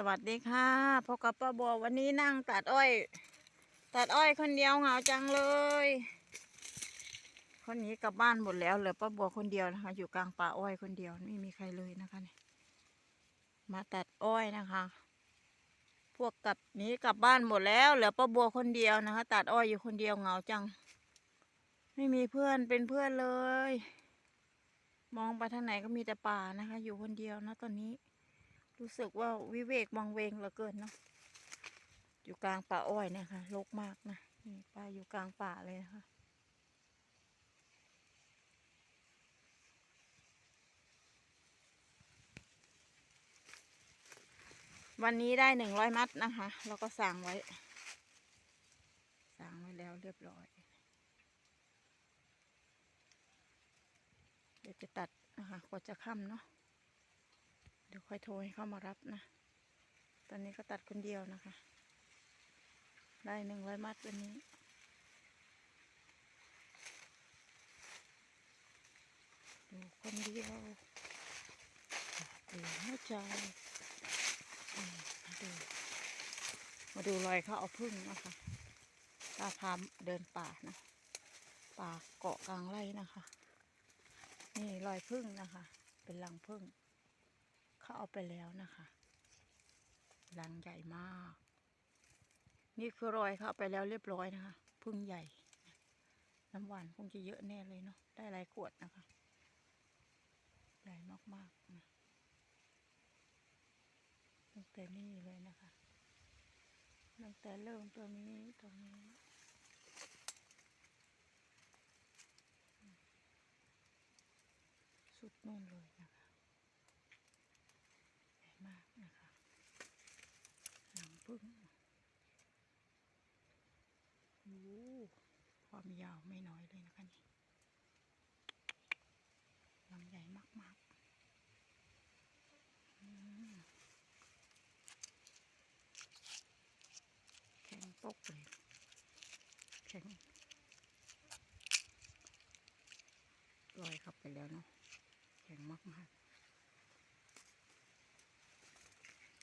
สวัสดีค่ะพบกับป้าบัววันนี้นั่งตัดอ้อย ตัดอ้อยคนเดียวเหงาจังเลย คนนี้กลับบ้านหมดแล้วเหลือป้าบัวคนเดียวนะคะ อยู่กลางป่าอ้อยคนเดียวไม่มีใครเลยนะคะเนี่ยมาตัดอ้อยนะคะ พวกกับนี้กลับบ้านหมดแล้ว เหลือป้าบัวคนเดียวนะคะ ตัดอ้อยอยู่คนเดียวเหงาจัง ไม่มีเพื่อนเป็นเพื่อนเลย มองไปทางไหนก็มีแต่ป่านะคะ อยู่คนเดียวนะตอนนี้ รู้สึกว่าวิเวกวังเวงเหลือเกินเนาะอยู่กลางป่าอ้อยเนี่ยค่ะรกมากนะนี่ป้าอยู่กลางป่าเลยนะคะวันนี้ได้หนึ่งร้อยมัดนะคะ แล้วก็สั่งไว้ สั่งไว้แล้วเรียบร้อย เดี๋ยวจะตัดนะคะกว่าจะค่ำเนาะ เดี๋ยวค่อยโทรให้เข้ามารับนะ ตอนนี้ก็ตัดคนเดียวนะคะ ได้หนึ่งร้อยมัดวันนี้ ดูคนเดียวดูหัวใจมมาดู มาดูรอยเขาเอาพึ่งนะคะตาพามเดินป่านะ ป่าเกาะกลางไร่นะคะ นี่รอยพึ่งนะคะ เป็นรังพึ่ง เขาเอาไปแล้วนะคะรังใหญ่มาก นี่คือรอยเขาเอาไปแล้วเรียบร้อยนะคะ พึ่งใหญ่ น้ำหวานคงจะเยอะแน่เลยเนาะได้หลายขวดนะคะ ใหญ่มากๆนะตั้งแต่นี่เลยนะคะตั้งแต่เริ่มตัวนี้ตรงนี้สุดนู่นเลยนะคะ มากนะคะหลังพึ่งโอ้ความยาวไม่น้อยเลยนะคะนี่ลำใหญ่มากๆ แข็งปกเลย แข็งลอยเข้าไปแล้วเนาะแข็งมากๆ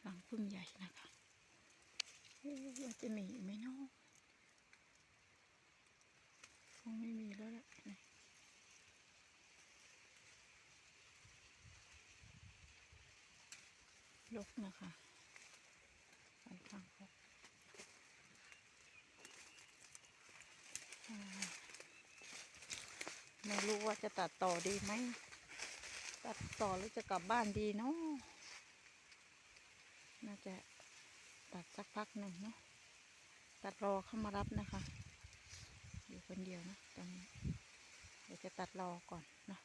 รัง พึ่งใหญ่นะคะอ๊ะว่าจะมีอีไหมเนาะคงไม่มีแล้วแหละนี่ยกนะคะค่อนข้างยกอ่าไม่รู้ว่าจะตัดต่อดีไหม ตัดต่อหรือจะกลับบ้านดีเนาะ น่าจะตัดสักพักหนึ่งเนาะตัดรอเข้ามารับนะคะ อยู่คนเดียวนะตอนนี้เดี๋ยวจะตัดรอก่อนเนาะ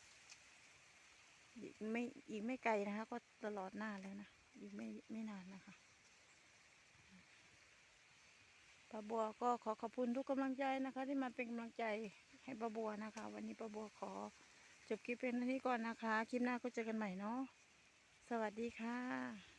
ไม่อีกไม่ไกลนะคะ ก็ตลอดหน้าแล้วนะอีกไม่ไม่นานนะคะป้าบัวก็ขอขอบคุณทุกกำลังใจนะคะ ที่มาเป็นกำลังใจให้ป้าบัวนะคะ วันนี้ป้าบัวขอจบคลิปเป็นเท่านี้ก่อนนะคะ คลิปหน้าก็เจอกันใหม่เนาะสวัสดีค่ะ